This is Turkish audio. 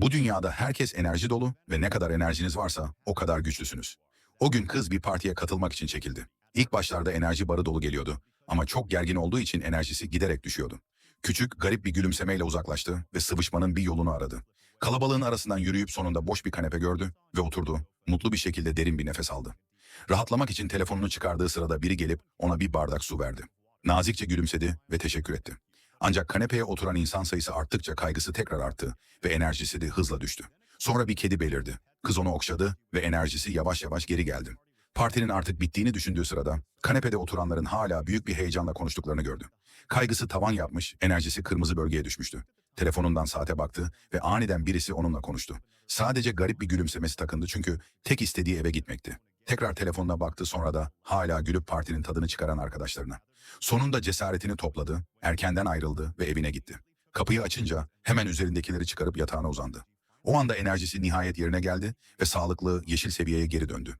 Bu dünyada herkes enerji dolu ve ne kadar enerjiniz varsa o kadar güçlüsünüz. O gün kız bir partiye katılmak için çekildi. İlk başlarda enerji barı dolu geliyordu ama çok gergin olduğu için enerjisi giderek düşüyordu. Küçük, garip bir gülümsemeyle uzaklaştı ve sıvışmanın bir yolunu aradı. Kalabalığın arasından yürüyüp sonunda boş bir kanepe gördü ve oturdu. Mutlu bir şekilde derin bir nefes aldı. Rahatlamak için telefonunu çıkardığı sırada biri gelip ona bir bardak su verdi. Nazikçe gülümsedi ve teşekkür etti. Ancak kanepeye oturan insan sayısı arttıkça kaygısı tekrar arttı ve enerjisi de hızla düştü. Sonra bir kedi belirdi. Kız onu okşadı ve enerjisi yavaş yavaş geri geldi. Partinin artık bittiğini düşündüğü sırada kanepede oturanların hala büyük bir heyecanla konuştuklarını gördü. Kaygısı tavan yapmış, enerjisi kırmızı bölgeye düşmüştü. Telefonundan saate baktı ve aniden birisi onunla konuştu. Sadece garip bir gülümsemesi takındı çünkü tek istediği eve gitmekti. Tekrar telefonuna baktı sonra da hala gülüp partinin tadını çıkaran arkadaşlarına. Sonunda cesaretini topladı, erkenden ayrıldı ve evine gitti. Kapıyı açınca hemen üzerindekileri çıkarıp yatağına uzandı. O anda enerjisi nihayet yerine geldi ve sağlıklı, yeşil seviyeye geri döndü.